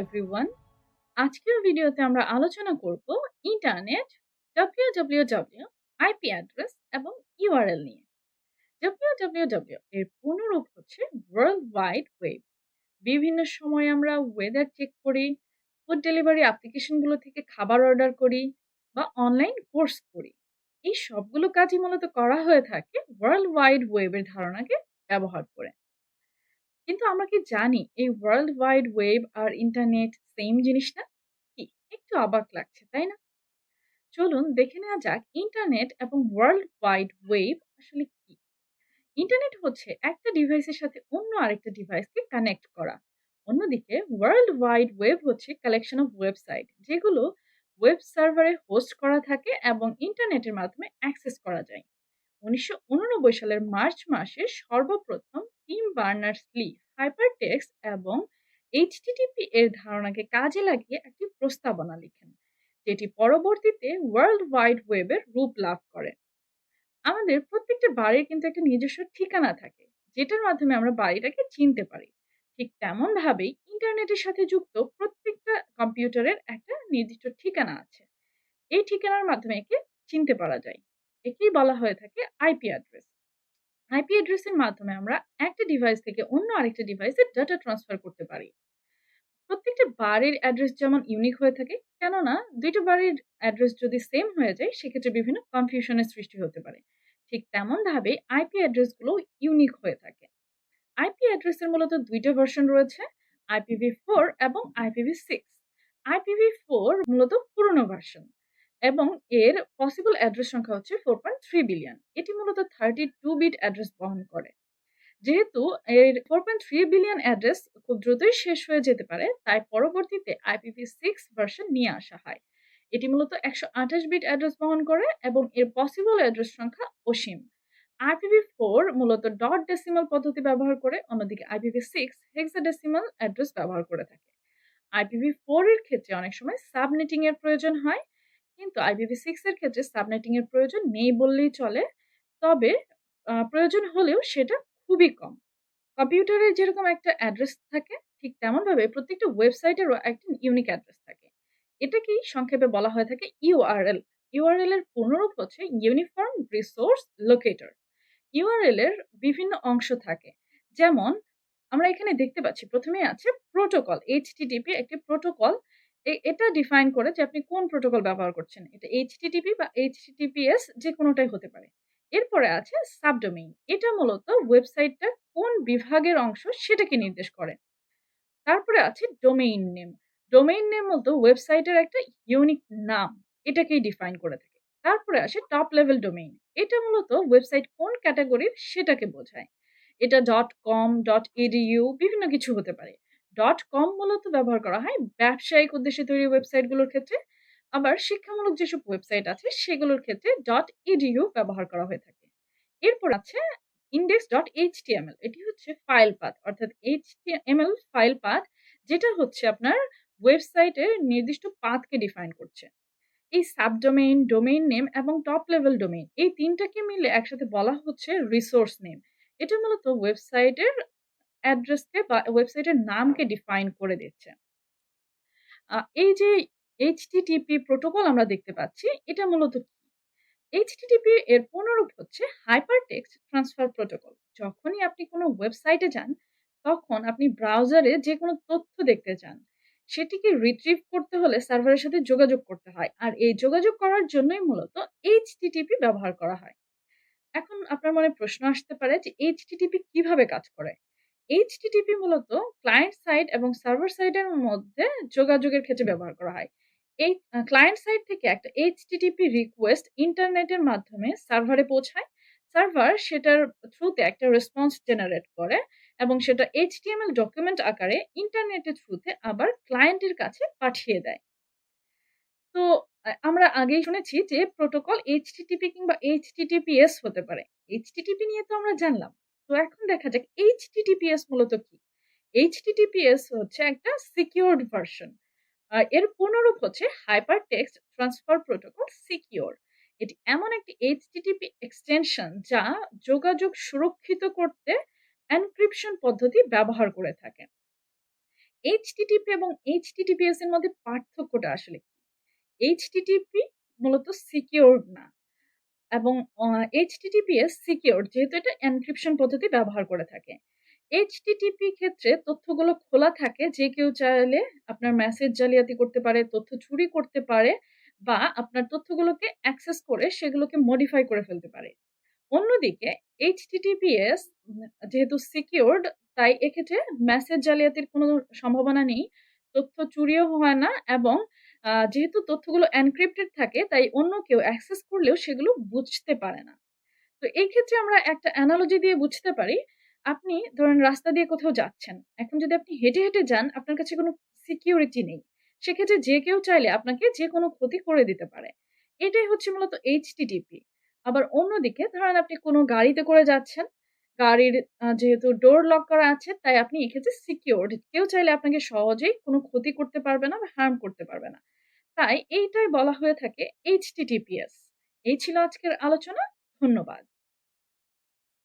Everyone আজকের ভিডিওতে আমরা আলোচনা করব ইন্টারনেট www আইপি অ্যাড্রেস এবং ইউআরএল নিয়ে। Www এর পুনরূপ হচ্ছে ওয়ার্ল্ড ওয়াইড ওয়েব বিভিন্ন সময় আমরা ওয়েদার চেক করি ফুড ডেলিভারি অ্যাপ্লিকেশনগুলো থেকে খাবার অর্ডার করি বা অনলাইন কোর্স করি। এই সবগুলো কাজই মূলত করা হয়ে থাকে ওয়ার্ল্ড ওয়াইড ওয়েবের ধারণাকে ব্যবহার করে। কিন্তু আমরা কি জানি এই ওয়ার্ল্ড ওয়াইড ওয়েব আর ইন্টারনেট সেম জিনিস না কি? একটু অবাক লাগছে, তাই না? চলুন দেখে নেওয়া যাক ইন্টারনেট এবং ওয়ার্ল্ড ওয়াইড ওয়েব আসলে কি? ইন্টারনেট হচ্ছে একটা ডিভাইসের সাথে অন্য আরেকটা ডিভাইসকে কানেক্ট করা। অন্যদিকে ওয়ার্ল্ড ওয়াইড ওয়েব হচ্ছে কালেকশন অফ ওয়েবসাইট যেগুলো ওয়েব সার্ভারে হোস্ট করা থাকে এবং ইন্টারনেটের মাধ্যমে অ্যাক্সেস করা যায়। উনিশশো উননব্বই সালের মার্চ মাসে সর্বপ্রথম টিম বার্নার্স লি হাইপারটেক্সট এবং এইচটিটিপি এর ধারণাকে কাজে লাগিয়ে একটি প্রস্তাবনা লিখেন, যেটি পরবর্তীতে ওয়ার্ল্ড ওয়াইড ওয়েবের রূপ লাভ করে। আমাদের প্রত্যেকটা বাড়ির কিন্তু একটা নিজস্ব ঠিকানা থাকে, যেটার মাধ্যমে আমরা বাড়িটাকে চিনতে পারি। ঠিক তেমন ভাবেই ইন্টারনেটের সাথে যুক্ত প্রত্যেকটা কম্পিউটারের একটা নির্দিষ্ট ঠিকানা আছে। এই ঠিকানার মাধ্যমে একে চিনতে পারা যায়। একেই বলা হয়ে থাকে আইপি অ্যাড্রেস। আইপি অ্যাড্রেসের মাধ্যমে আমরা একটা ডিভাইস থেকে অন্য আরেকটা ডিভাইসে ডাটা ট্রান্সফার করতে পারি। প্রত্যেকটা বাড়ির অ্যাড্রেস যেমন ইউনিক হয়ে থাকে, কেননা দুইটা বাড়ির অ্যাড্রেস যদি সেম হয়ে যায়, সেক্ষেত্রে বিভিন্ন কনফিউশনের সৃষ্টি হতে পারে। ঠিক তেমনভাবে আইপি অ্যাড্রেসগুলো ইউনিক হয়ে থাকে। আইপি অ্যাড্রেসের মূলত দুইটা ভার্সন রয়েছে আইপিভি ফোর এবং আইপিভি সিক্স আইপিভি ফোর মূলত পুরনো ভার্সন এবং এর পসিবল অ্যাড্রেস সংখ্যা হচ্ছে ফোর পয়েন্ট থ্রি বিলিয়ন এটি মূলত থার্টি টু বিট অ্যাড্রেস বহন করে। যেহেতু এর four point three billion address খুব দ্রুতই শেষ হয়ে যেতে পারে, তাই পরবর্তীতে আইপিভি সিক্স ভার্সন নিয়ে আসা হয়। এটি মূলত একশো আঠাশ বিট অ্যাড্রেস বহন করে এবং এর পসিবল অ্যাড্রেস সংখ্যা অসীম। আইপিভি ফোর মূলত ডট ডেসিমাল পদ্ধতি ব্যবহার করে, অন্যদিকে আইপিভি সিক্স হেক্সাডেসিমাল অ্যাড্রেস ব্যবহার করে থাকে। আইপিভি ফোর এর ক্ষেত্রে অনেক সময় সাবনেটিং এর প্রয়োজন হয় কিন্তু আইপিভি সিক্স এর ক্ষেত্রে সাবনেটিং এর প্রয়োজন নেই বললেই চলে। তবে প্রয়োজন হলেও সেটা খুবই কম। কম্পিউটারের যেরকম একটা অ্যাড্রেস থাকে, ঠিক তেমনভাবে প্রত্যেকটা ওয়েবসাইটেরও একটা ইউনিক অ্যাড্রেস থাকে। এটাকেই সংক্ষেপে বলা হয়ে থাকে ইউআরএল ইউআরএল এর পুনরূপ হচ্ছে ইউনিফর্ম রিসোর্স লোকেটর ইউআরএল এর বিভিন্ন অংশ থাকে। যেমন, আমরা এখানে দেখতে পাচ্ছি প্রথমেই আছে প্রোটোকল এইচটিটিপি একটি প্রোটোকল এটা ডিফাইন করে যে আপনি কোন প্রোটোকল ব্যবহার করছেন। এটা এইচটিটিপি বা এইচটিটিপিএস যে কোনোটাই হতে পারে। এরপরে আছে সাবডোমেইন এটা মূলত ওয়েবসাইটটা কোন বিভাগের অংশ সেটাকে নির্দেশ করে। তারপরে আছে ডোমেইন নেম ডোমেইন নেম মূলত ওয়েবসাইটের একটা ইউনিক নাম। এটাকেই ডিফাইন করে থাকে। তারপরে আসে টপ লেভেল ডোমেইন এটা মূলত ওয়েবসাইট কোন ক্যাটাগরির সেটাকে বোঝায়। এটা ডট কম ডট এডিইউ বিভিন্ন কিছু হতে পারে। ডট কম মূলত ব্যবহার করা হয়। ব্যবসায়িক উদ্দেশ্যে তৈরি ওয়েবসাইটগুলোর ক্ষেত্রে। আবার শিক্ষামূলক যেসব ওয়েবসাইট আছে, সেগুলোর ক্ষেত্রে ডট ইডিইউ ব্যবহার করা হয়ে থাকে। এরপর আছে ইন্ডেক্স ডট এইচটিএমএল এটি হচ্ছে ফাইল পাথ অর্থাৎ এইচটিএমএল ফাইল পাথ যেটা হচ্ছে আপনার ওয়েবসাইটের নির্দিষ্ট পাথকে ডিফাইন করছে। এই সাবডোমেইন ডোমেইন নেম এবং টপ লেভেল ডোমেইন এই তিনটাকে মিলে একসাথে বলা হচ্ছে রিসোর্স নেম এটা মূলত ওয়েবসাইটের অ্যাড্রেসকে বা ওয়েবসাইটের নামকে ডিফাইন করে দিচ্ছে। এই যে এইচটিটিপি প্রোটোকল আমরা দেখতে পাচ্ছি, এটা মূলত এইচটিটিপি এর পুনরূপ হচ্ছে হাইপার টেক্সট ট্রান্সফার প্রোটোকল যখনই আপনি কোনো ওয়েবসাইটে যান, তখন আপনি ব্রাউজারে যে কোনো তথ্য দেখতে চান, সেটিকে রিট্রিভ করতে হলে সার্ভারের সাথে যোগাযোগ করতে হয়। আর এই যোগাযোগ করার জন্যই মূলত এইচটিটিপি ব্যবহার করা হয়। এখন আপনার মনে প্রশ্ন আসতে পারে যে এইচটিটিপি কীভাবে কাজ করে? এইচটিটিপি মূলত ক্লায়েন্ট সাইড এবং সার্ভার সাইডের মধ্যে যোগাযোগের ক্ষেত্রে ব্যবহার করা হয়। এই ক্লায়েন্ট সাইড থেকে একটা এইচটিটিপি রিকোয়েস্ট ইন্টারনেটের মাধ্যমে সার্ভারে পৌঁছায়। সার্ভার সেটার থ্রুতে একটা রেসপন্স জেনারেট করে এবং সেটা এইচটিএমএল ডকুমেন্ট আকারে ইন্টারনেটের থ্রুতে আবার ক্লায়েন্টের কাছে পাঠিয়ে দেয়। তো আমরা আগেই শুনেছি যে প্রোটোকল এইচটিটিপি কিংবা এইচটিটিপিএস হতে পারে। এইচটিটিপি নিয়ে তো আমরা জানলাম। তো এখন দেখা যাক এইচটিটিপিএস মূলত কি? এইচটিটিপিএস হচ্ছে একটা সিকিউরড ভার্সন এর পুনরূপ হচ্ছে hyper text transfer protocol secure এটি এমন একটি এইচটিটিপি এক্সটেনশন যা যোগাযোগ সুরক্ষিত করতে এনক্রিপশন পদ্ধতি ব্যবহার করে থাকে। HTTP এবং HTTPS এর মধ্যে পার্থক্যটা আসলে? HTTP মূলত সিকিউরড না। এবং HTTPS সিকিউরড যেহেতু এটা এনক্রিপশন পদ্ধতি ব্যবহার করে থাকে। HTTP ক্ষেত্রে তথ্যগুলো খোলা থাকে যে কেউ চাইলে আপনার মেসেজ জালিয়াতি করতে পারে, তথ্য চুরি করতে পারে বা আপনার তথ্যগুলোকে অ্যাক্সেস করে সেগুলোকে মডিফাই করে ফেলতে পারে। অন্যদিকে উম যেহেতু সিকিউরড তাই এক্ষেত্রে মেসেজ জালিয়াতির কোনো সম্ভাবনা নেই। তথ্য চুরিও হয় না এবং যেহেতু তথ্যগুলো এনক্রিপ্টেড থাকে তাই অন্য কেউ অ্যাক্সেস করলেও সেগুলো বুঝতে পারে না। তো এই ক্ষেত্রে আমরা একটা অ্যানালজি দিয়ে বুঝতে পারি, আপনি ধরেন রাস্তা দিয়ে কোথাও যাচ্ছেন। এখন যদি আপনি হেঁটে, হেঁটে যান আপনার কাছে কোনো সিকিউরিটি নেই। সেক্ষেত্রে যে কেউ চাইলে আপনাকে যে কোনো ক্ষতি করে দিতে পারে। এটাই হচ্ছে মূলত HTTP। আবার অন্যদিকে ধরেন আপনি কোনো গাড়িতে করে যাচ্ছেন। গাড়ির যেহেতু ডোর লক করা আছে, তাই আপনি এক্ষেত্রে সিকিউরড। কেউ চাইলে আপনাকে সহজেই কোনো ক্ষতি করতে পারবে না বা হার্ম করতে পারবে না। তাই এইটাই বলা হয়ে থাকে এইচটিটিপিএস এই ছিল আজকের আলোচনা। ধন্যবাদ।